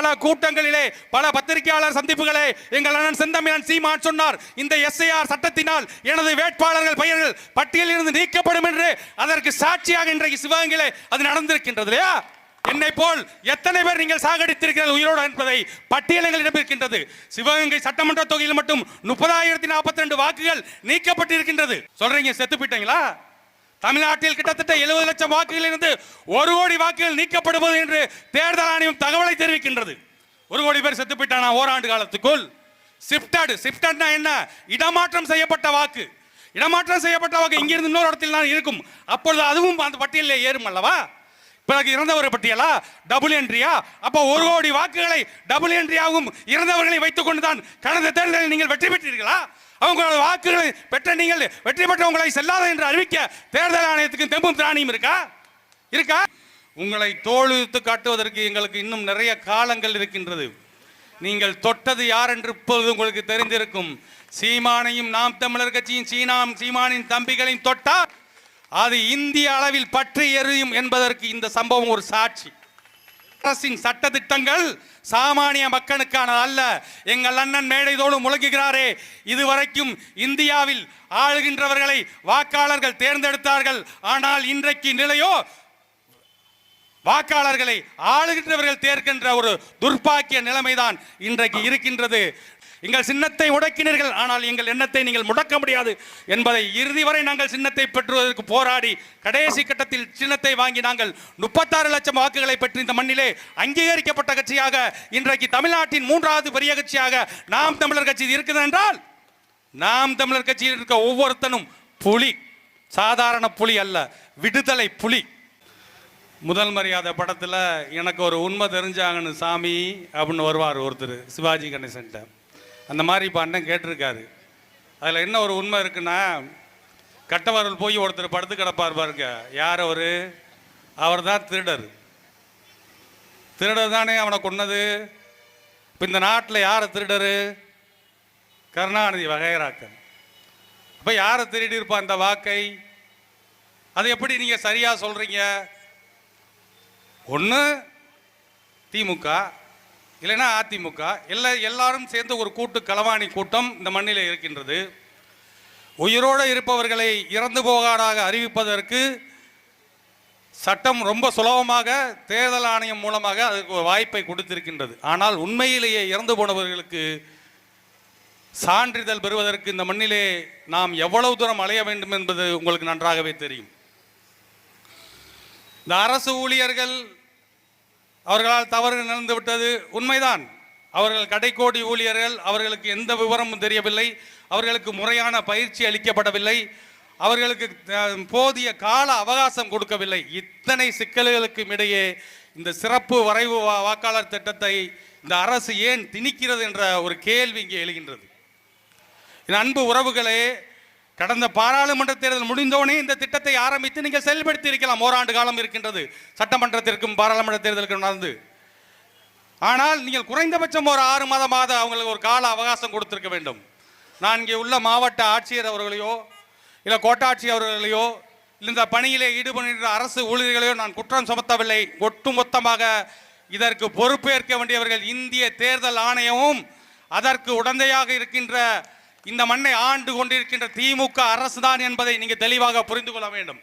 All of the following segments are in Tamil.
பல கூட்டங்களிலே பல பத்திரிகையாளர் சந்திப்புகளே எங்கள் அண்ணன் செந்தமிழன் சீமான் சொன்னார் இந்த எஸ்ஐஆர் சட்டத்தினால் எனது வேட்பாளர்கள் பெயர்கள் பட்டியலில் இருந்து நீக்கப்படும் என்று அதற்கு சாட்சியாக இன்றைக்கு சிவகங்கையிலே அது நடந்திருக்கின்றது இல்லையா? என்னை போல் எத்தனை பேர் நீங்கள் சாகடித்திருக்கிறது உயிரோடு என்பதை பட்டியலங்கள் இடம்பெறுகின்றது சிவகங்கை சட்டமன்ற தொகுதியில் மட்டும் முப்பதாயிரத்தி நாற்பத்தி ரெண்டு வாக்குகள் நீக்கப்பட்டிருக்கின்றது. சொல்றீங்க செத்து போயிட்டீங்களா? தமிழ்நாட்டில் கிட்டத்தட்ட எழுபது லட்சம் வாக்குகளில் இருந்து ஒரு கோடி வாக்குகள் நீக்கப்படுவது என்று தேர்தல் ஆணையம் தகவலை தெரிவிக்கின்றது. ஒரு கோடி பேர் செத்து போயிட்டானா ஓராண்டு காலத்துக்குள்? ஷிஃப்டட் ஷிஃப்டட்னா என்ன? இடமாற்றம் செய்யப்பட்ட வாக்கு. இடமாற்றம் செய்யப்பட்ட வாக்கு இங்கிருந்து இன்னொரு இடத்தில் தான் இருக்கும். அப்பொழுது அதுவும் அந்த பட்டியலில் ஏறும் அல்லவா? பிறகு இறந்தவர் பட்டியலா? டபுள் என்ட்ரியா அப்போ ஒரு கோடி வாக்குகளை டபுள் என்ட்ரியாகவும் இறந்தவர்களை வைத்துக் கொண்டுதான் கடந்த தேர்தலில் நீங்கள் வெற்றி பெற்றீர்களா? அவங்களோட வாக்குகளை பெற்ற நீங்கள் வெற்றி பெற்றவங்களை செல்லாத என்று அறிவிக்க தேர்தல் ஆணையத்துக்கு தெம்பும் திராணியும் இருக்கா? இருக்கா? உங்களை தோலுத்து காட்டுவதற்கு எங்களுக்கு இன்னும் நிறைய காலங்கள் இருக்கின்றது. நீங்கள் தொட்டது யார் என்று இப்பொழுது உங்களுக்கு தெரிந்திருக்கும். சீமானையும் நாம் தமிழர் கட்சியின் சீனாம் சீமானின் தம்பிகளையும் தொட்டால் அது இந்திய அளவில் பற்றி எறியும் என்பதற்கு இந்த சம்பவம் ஒரு சாட்சி. அரசின் சட்ட திட்டங்கள் சாமானிய மக்களுக்கான அல்ல. எங்கள் அண்ணன் மேடைதோடு முழங்குகிறாரே இதுவரைக்கும் இந்தியாவில் ஆளுகின்றவர்களை வாக்காளர்கள் தேர்ந்தெடுத்தார்கள். ஆனால் இன்றைக்கு நிலையோ வாக்காளர்களை ஆளுகின்றவர்கள் தேர்க்கின்ற ஒரு துர்ப்பாக்கிய நிலைமைதான் இன்றைக்கு இருக்கின்றது. எங்கள் சின்னத்தை முடக்கினீர்கள் ஆனால் எங்கள் எண்ணத்தை நீங்கள் முடக்க முடியாது என்பதை இறுதி வரை நாங்கள் சின்னத்தை பெற்றுவதற்கு போராடி கடைசி கட்டத்தில் சின்னத்தை வாங்கி நாங்கள் முப்பத்தாறு லட்சம் வாக்குகளை பெற்று இந்த மண்ணிலே அங்கீகரிக்கப்பட்ட கட்சியாக இன்றைக்கு தமிழ்நாட்டின் மூன்றாவது பெரிய கட்சியாக நாம் தமிழர் கட்சி இருக்குது என்றால் நாம் தமிழர் கட்சியில் இருக்க ஒவ்வொருத்தனும் புலி சாதாரண புலி அல்ல விடுதலை புலி. முதல் மரியாதை படத்தில் எனக்கு ஒரு உண்மை தெரிஞ்சாங்கன்னு சாமி அப்படின்னு வருவார் ஒருத்தர் சிவாஜி கணேசன்ட்ட. அந்த மாதிரி இப்போ அண்ணன் கேட்டிருக்காரு. அதில் என்ன ஒரு உண்மை இருக்குன்னா கட்டவரல் போய் ஒருத்தர் படுத்து கிடப்பார் பாருங்க. யார் அவர்? அவர் தான் திருடர். திருடர் தானே அவனை கொன்னது? இப்போ இந்த நாட்டில் யார் திருடர்? கருணாநிதி வகைராக்கன் இப்போ யாரை திருடி இருப்பா அந்த வாக்கை? அது எப்படி நீங்கள் சரியாக சொல்கிறீங்க ஒன்று திமுக இல்லைன்னா அதிமுக. எல்லா எல்லாரும் சேர்ந்து ஒரு கூட்டு களவாணி கூட்டம் இந்த மண்ணில் இருக்கின்றது. உயிரோடு இருப்பவர்களை இறந்து போகாடாக அறிவிப்பதற்கு சட்டம் ரொம்ப சுலபமாக தேர்தல் ஆணையம் மூலமாக அதுக்கு வாய்ப்பை கொடுத்திருக்கின்றது. ஆனால் உண்மையிலேயே இறந்து போனவர்களுக்கு சான்றிதழ் பெறுவதற்கு இந்த மண்ணிலே நாம் எவ்வளவு தூரம் அலைய வேண்டும் என்பது உங்களுக்கு நன்றாகவே தெரியும். இந்த அரசு ஊழியர்கள் அவர்களால் தவறு நடந்துவிட்டது உண்மைதான். அவர்கள் கடைக்கோடி ஊழியர்கள் அவர்களுக்கு எந்த விவரமும் தெரியவில்லை அவர்களுக்கு முறையான பயிற்சி அளிக்கப்படவில்லை அவர்களுக்கு போதிய கால அவகாசம் கொடுக்கவில்லை. இத்தனை சிக்கல்களுக்கும் இடையே இந்த சிறப்பு வரைவு வா- வாக்காளர் திட்டத்தை இந்த அரசு ஏன் திணிக்கிறது என்ற ஒரு கேள்வி இங்கே எழுகின்றது. அன்பு உறவுகளே கடந்த பாராளுமன்ற தேர்தல் முடிந்தோடனே இந்த திட்டத்தை ஆரம்பித்து நீங்கள் செயல்படுத்தி இருக்கலாம் ஓராண்டு காலம் இருக்கின்றது. சட்டமன்றத்திற்கும் பாராளுமன்ற தேர்தலுக்கும் நடந்து. ஆனால் நீங்கள் குறைந்தபட்சம் ஒரு ஆறு மாதமாக அவங்களுக்கு ஒரு கால அவகாசம் கொடுத்திருக்க வேண்டும். நான் இங்கே உள்ள மாவட்ட ஆட்சியர் அவர்களையோ இல்லை கோட்டாட்சி அவர்களையோ இல்லை இந்த பணியிலே ஈடுபடுகின்ற அரசு ஊழியர்களையோ நான் குற்றம் சுமத்தவில்லை. ஒட்டுமொத்தமாக இதற்கு பொறுப்பேற்க வேண்டியவர்கள் இந்திய தேர்தல் ஆணையமும் அதற்கு உடந்தையாக இருக்கின்ற இந்த மண்ணை ஆண்டு கொண்டிருக்கின்ற திமுக அரசு தான் என்பதை நீங்கள் தெளிவாக புரிந்து கொள்ள வேண்டும்.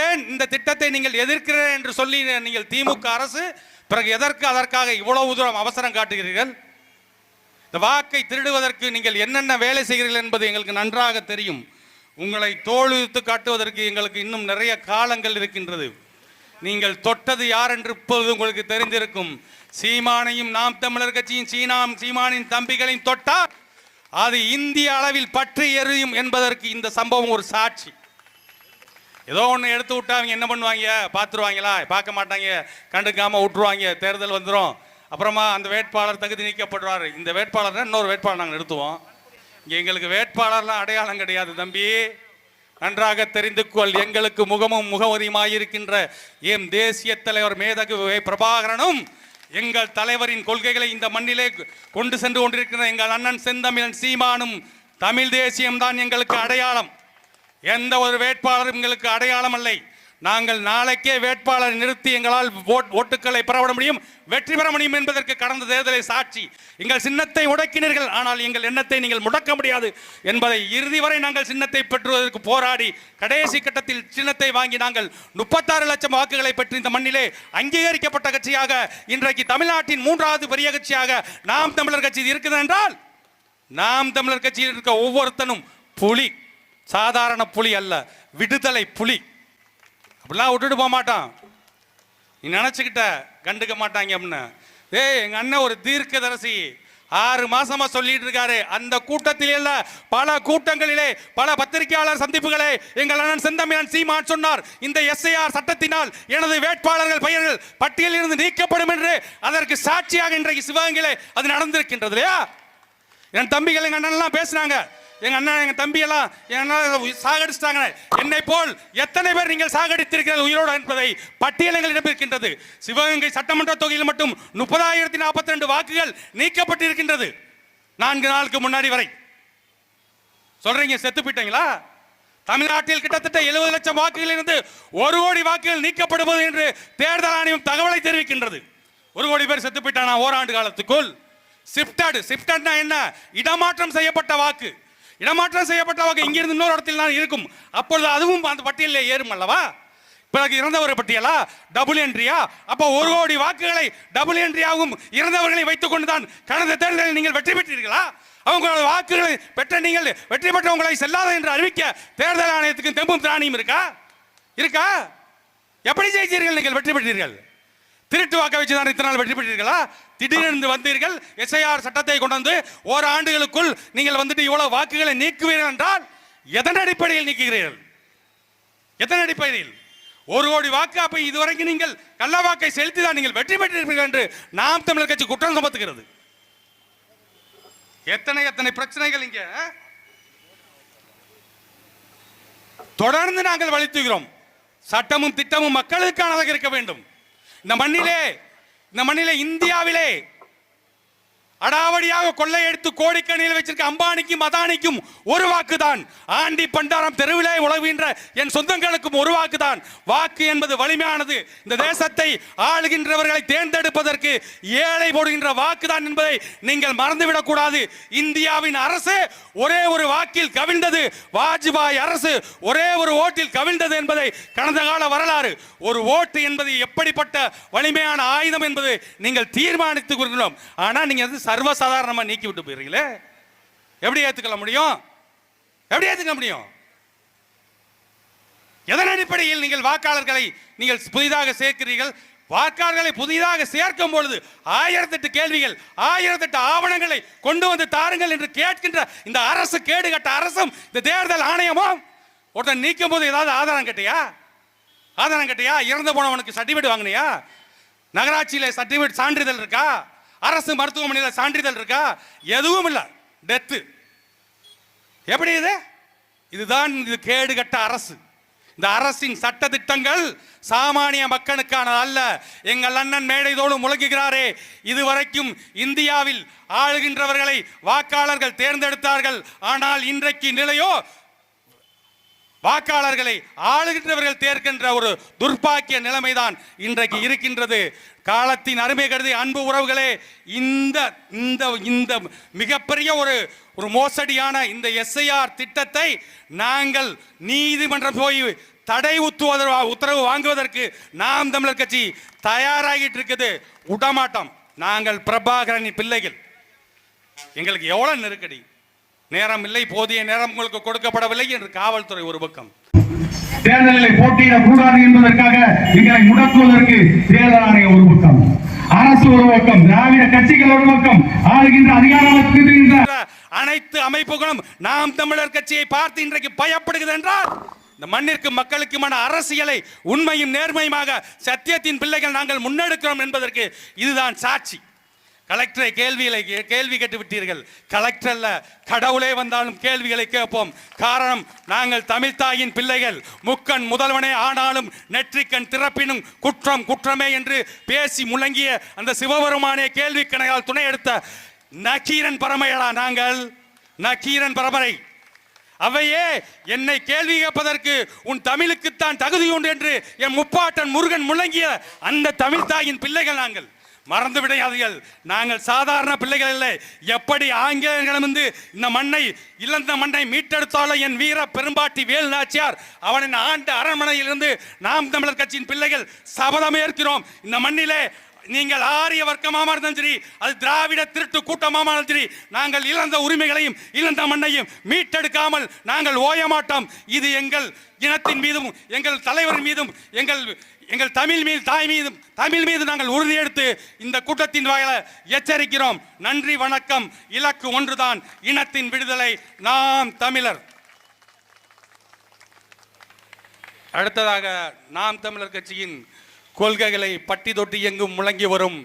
ஏன் இந்த திட்டத்தை நீங்கள் எதிர்க்கிறேன் என்று சொல்லி நீங்கள் திமுக அரசு பிறகு எதற்கு அதற்காக இவ்வளவு தூரம் அவசரம் காட்டுகிறீர்கள்? இந்த வாக்கை திருடுவதற்கு நீங்கள் என்னென்ன வேலை செய்கிறீர்கள் என்பது எங்களுக்கு நன்றாக தெரியும். உங்களை தோலுத்து காட்டுவதற்கு எங்களுக்கு இன்னும் நிறைய காலங்கள் இருக்கின்றது. நீங்கள் தொட்டது யார் என்று இப்பொழுது உங்களுக்கு தெரிந்திருக்கும். சீமானையும் நாம் தமிழர் கட்சியின் சீனாம் சீமானின் தம்பிகளையும் தொட்டால் அது இந்திய அளவில் பற்றி எறியும் என்பதற்கு இந்த சம்பவம் ஒரு சாட்சி. ஏதோ ஒன்று எடுத்து விட்டா அவங்க என்ன பண்ணுவாங்க? பார்த்துருவாங்களா? பார்க்க மாட்டாங்க. கண்டுக்காம விட்டுருவாங்க. தேர்தல் வந்துடும் அப்புறமா அந்த வேட்பாளர் தகுதி நீக்கப்படுவார் இந்த வேட்பாளர் இன்னொரு வேட்பாளர் நாங்கள் நிறுத்துவோம். இங்கே எங்களுக்கு வேட்பாளர்லாம் அடையாளம் கிடையாது தம்பி. நன்றாக தெரிந்து கொள். எங்களுக்கு முகமும் முகவரியுமாயிருக்கின்ற எம் தேசிய தலைவர் மேதகு பிரபாகரனும் எங்கள் தலைவரின் கொள்கைகளை இந்த மண்ணிலே கொண்டு சென்று கொண்டிருக்கிற எங்கள் அண்ணன் செந்தமிழன் சீமானும் தமிழ் தேசியம்தான் எங்களுக்கு அடையாளம். எந்த ஒரு வேட்பாளரும் எங்களுக்கு அடையாளம் இல்லை. நாங்கள் நாளைக்கே வேட்பாளரை நிறுத்தி எங்களால் ஓட்- ஓட்டுக்களை பெறவிட முடியும். வெற்றி பெற முடியும் என்பதற்கு கடந்த தேர்தலை சாட்சி. எங்கள் சின்னத்தை உடக்கினீர்கள் ஆனால் எங்கள் எண்ணத்தை நீங்கள் முடக்க முடியாது என்பதை இறுதி வரை நாங்கள் சின்னத்தை பெற்றுவதற்கு போராடி கடைசி கட்டத்தில் சின்னத்தை வாங்கி நாங்கள் முப்பத்தாறு லட்சம் வாக்குகளை பெற்று இந்த மண்ணிலே அங்கீகரிக்கப்பட்ட கட்சியாக இன்றைக்கு தமிழ்நாட்டின் மூன்றாவது பெரிய கட்சியாக நாம் தமிழர் கட்சி இருக்குது என்றால் நாம் தமிழர் கட்சியில் இருக்க ஒவ்வொருத்தனும் புலி சாதாரண புலி அல்ல விடுதலை புலி. அப்படிலாம் விட்டுட்டு போக மாட்டான். நீ நினச்சிக்கிட்ட கண்டுக்க மாட்டாங்க அப்படின்னு. ஏய் எங்கள் அண்ணன் ஒரு தீர்க்கதரசி. ஆறு மாசமா சொல்லிட்டு இருக்காரு. அந்த கூட்டத்தில பல கூட்டங்களிலே பல பத்திரிகையாளர் சந்திப்புகளை எங்கள் அண்ணன் செந்தமிழன் சீமான் சொன்னார். இந்த எஸ்ஐஆர் சட்டத்தினால் எனது வேட்பாளர்கள் பெயர்கள் பட்டியலில் இருந்து நீக்கப்படும் என்று அதற்கு சாட்சியாக இன்றைக்கு சிவகங்கையிலே அது நடந்திருக்கின்றது இல்லையா? என் தம்பிகள் எங்கள் அண்ணன்லாம் பேசுனாங்க. எங்க அண்ணா எங்க தம்பி எல்லாம் சாகடிச்சிட்டாங்க என்னை போல் எத்தனை பேர் நீங்கள் சாகடித்திருக்கிறது உயிரோடு என்பதை பட்டியலங்களிடம் இருக்கின்றது சிவகங்கை சட்டமன்ற தொகுதியில் மட்டும் முப்பதாயிரத்தி நாற்பத்தி ரெண்டு வாக்குகள் நீக்கப்பட்டிருக்கின்றது. நான்கு நாளுக்கு முன்னாடி வரை. சொல்றீங்க செத்து போயிட்டீங்களா? தமிழ்நாட்டில் கிட்டத்தட்ட எழுபது லட்சம் வாக்குகள் இருந்து ஒரு கோடி வாக்குகள் நீக்கப்படுவது என்று தேர்தல் ஆணையம் தகவலை தெரிவிக்கின்றது. ஒரு கோடி பேர் செத்து போயிட்டானா ஓராண்டு காலத்துக்குள்? ஷிஃப்டட் ஷிஃப்டட்னா என்ன? இடமாற்றம் செய்யப்பட்ட வாக்கு. இடமாற்றம் செய்யப்பட்டவங்க இங்கிருந்து இன்னொரு இடத்தில் தான் இருக்கும். அப்பொழுது அதுவும் அந்த பட்டியலில் ஏறும் அல்லவா? பிறகு இறந்தவர் பட்டியலா? டபுள் என்ட்ரியா அப்போ ஒரு கோடி வாக்குகளை டபுள் என்ட்ரியாகவும் இறந்தவர்களை வைத்துக் கொண்டுதான் கடந்த தேர்தலில் நீங்கள் வெற்றி பெற்றீர்களா? அவங்களோட வாக்குகளை பெற்ற நீங்கள் வெற்றி பெற்றவங்களை செல்லாத என்று அறிவிக்க தேர்தல் ஆணையத்துக்கு தெம்பும் திராணியும் இருக்கா? இருக்கா? எப்படி ஜெயிச்சீர்கள் நீங்கள் வெற்றி பெற்றீர்கள்? திருட்டு வாக்க வச்சு தான் இத்தனை நாள் வெற்றி பெற்றீர்களா? திடீரென்று வந்தீர்கள் எஸ்ஐஆர் சட்டத்தை கொண்டு வந்து ஓர் ஆண்டுகளுக்குள் நீங்கள் வந்துட்டு இவ்வளவு வாக்குகளை நீக்குவீர்கள் என்றால் எதன் அடிப்படையில் நீக்குகிறீர்கள்? எத்தனை அடிப்படையில்? ஒரு கோடி வாக்கு அப்ப இதுவரைக்கும் நீங்கள் கள்ள வாக்கை செலுத்தி தான் நீங்கள் வெற்றி பெற்றிருப்பீர்கள் என்று நாம் தமிழர் கட்சி குற்றம் சுமத்துகிறது. எத்தனை எத்தனை பிரச்சனைகள் இங்க தொடர்ந்து நாங்கள் வலித்துகிறோம். சட்டமும் திட்டமும் மக்களுக்கானதாக இருக்க வேண்டும். இந்த மண்ணிலே இந்த மண்ணிலே இந்தியாவிலே அடாவடியாக கொள்ளையடித்து கோடிக்கணியில் வச்சிருக்க அம்பானிக்கும் அதானிக்கும் ஒரு வாக்கு தான் ஆண்டி பண்டாரம் தெருவிலே உழவுகின்ற என் சொந்தங்களுக்கும் ஒரு வாக்கு தான் வாக்கு என்பது வலிமையானது. இந்த தேசத்தை ஆளுகின்றவர்களை தேர்ந்தெடுப்பதற்கு ஏழை போடுகின்ற வாக்கு தான் என்பதை நீங்கள் மறந்துவிடக்கூடாது. இந்தியாவின் அரசு ஒரே ஒரு வாக்கில் கவிழ்ந்தது. வாஜ்பாய் அரசு ஒரே ஒரு ஓட்டில் கவிழ்ந்தது என்பதை கடந்த கால வரலாறு. ஒரு ஓட்டு என்பது எப்படிப்பட்ட வலிமையான ஆயுதம் என்பது நீங்கள் தீர்மானித்துக் கொள்கிறோம். ஆனால் நீங்கள் சர்வசாதாரணமாக நீக்கி விட்டு போயிருங்களே எப்படி ஏற்றுக்கொள்ள முடியும்? எப்படி ஏற்றுக்க முடியும்? எதன் அடிப்படையில் நீங்கள் வாக்காளர்களை நீங்கள் புதிதாக சேர்க்கிறீர்கள்? வாக்காளர்களை புதிதாக சேர்க்கும் பொழுது ஆயிரத்தெட்டு கேள்விகள் ஆயிரத்தெட்டு ஆவணங்களை கொண்டு வந்து தாருங்கள் என்று கேட்கின்ற இந்த அரசு கேடுகட்ட அரசும் இந்த தேர்தல் ஆணையமும் ஒருத்தன் நீக்கும் போது ஏதாவது ஆதாரம் கேட்டியா? ஆதாரம் கேட்டியா? இறந்து போனவனுக்கு சர்டிஃபிகேட் வாங்கினியா? நகராட்சியில் சர்டிஃபிகேட் சான்றிதழ் இருக்கா? அரசு மருத்துவமனையில் சான்றிதழ் இருக்கா? எதுவும் இல்லை. டெத்து எப்படி இது? இதுதான் இது கேடுகட்ட அரசு. இந்த அரசின் சட்ட திட்டங்கள் சாமானிய மக்களுக்கான அல்ல. எங்கள் அண்ணன் மேடைதோடு முழங்குகிறாரே இதுவரைக்கும் இந்தியாவில் ஆளுகின்றவர்களை வாக்காளர்கள் தேர்ந்தெடுத்தார்கள். ஆனால் இன்றைக்கு நிலையோ வாக்காளர்களை ஆளுகின்றவர்கள் தேர்க்கின்ற ஒரு துர்ப்பாக்கிய நிலைமைதான் இன்றைக்கு இருக்கின்றது. காலத்தின் அருமை கருதி அன்பு உறவுகளே இந்த இந்த இந்த மிகப்பெரிய ஒரு ஒரு மோசடியான இந்த எஸ்ஐஆர் திட்டத்தை நாங்கள் நீதிமன்றம் போய் தடை உத்துவத உத்தரவு வாங்குவதற்கு நாம் தமிழர் கட்சி தயாராகிட்டு இருக்குது. உடமாட்டம். நாங்கள் பிரபாகரனின் பிள்ளைகள். எங்களுக்கு எவ்வளவு நெருக்கடி? நேரம் இல்லை போதிய நேரம் உங்களுக்கு கொடுக்கப்படவில்லை என்று காவல்துறை ஒரு பக்கம். தேர்தலில் போட்டியிடக்கூடாது என்பதற்காக எங்களை முடக்குவதற்கு தேர்தல் ஆணையம் ஒரு பக்கம். அரசு ஒரு பக்கம் திராவிட கட்சிகள் ஒரு பக்கம். ஆளுகின்ற அதிகாரத்தில் அனைத்து அமைப்புகளும் நாம் தமிழர் கட்சியை பார்த்து இன்றைக்கு பயப்படுகிறது என்றால் இந்த மண்ணிற்கு மக்களுக்குமான அரசியலை உண்மையும் நேர்மையுமாக சத்தியத்தின் பிள்ளைகள் நாங்கள் முன்னெடுக்கிறோம் என்பதற்கு இதுதான் சாட்சி. கலெக்டரை கேள்விகளை கே- கேள்வி கேட்டு விட்டீர்கள். கலெக்டர் அல்ல கடவுளே வந்தாலும் கேள்விகளை கேட்போம். காரணம் நாங்கள் தமிழ்தாயின் பிள்ளைகள். முக்கண் முதல்வனே ஆனாலும் நெற்றிக்கண் திறப்பினும் குற்றம் குற்றமே என்று பேசி முழங்கிய அந்த சிவபெருமானே கேள்வி கணையால் துணை எடுத்த நக்கீரன் பரமையடா நாங்கள். நக்கீரன் பரம்பரை. அவையே என்னை கேள்வி கேட்பதற்கு உன் தமிழுக்குத்தான் தகுதி உண்டு என்று என் முப்பாட்டன் முருகன் முழங்கிய அந்த தமிழ்தாயின் பிள்ளைகள் நாங்கள். மறந்து விடையாதீர்கள் நாங்கள் சாதாரண பிள்ளைகள் இல்லை. எப்படி ஆங்கிலேயர்களிடமிருந்து இந்த மண்ணை இழந்த மண்ணை மீட்டெடுத்தாலும் என் வீர பெரும்பாட்டி வேல் நாச்சியார் அவனின் ஆண்டு அரண்மனையிலிருந்து நாம் தமிழர் கட்சியின் பிள்ளைகள் சபதம் ஏற்கிறோம். இந்த மண்ணிலே நீங்கள் ஆரிய வர்க்கமாக இருந்தாலும் சரி அது திராவிட திருட்டு கூட்டமாக இருந்தாலும் சரி நாங்கள் இழந்த உரிமைகளையும் இழந்த மண்ணையும் மீட்டெடுக்காமல் நாங்கள் ஓய மாட்டோம் இது எங்கள் இனத்தின் மீதும் எங்கள் தலைவரின் மீதும் எங்கள் எங்கள் தமிழ் மீது தாய் மீதும் தமிழ் மீது நாங்கள் உறுதியெடுத்து இந்த கூட்டத்தின் வாயில எச்சரிக்கிறோம். நன்றி வணக்கம். இலக்கு ஒன்றுதான். இனத்தின் விடுதலை நாம் தமிழர். அடுத்ததாக நாம் தமிழர் கட்சியின் கொள்கைகளை பட்டி தொட்டி எங்கும் முழங்கி வரும்.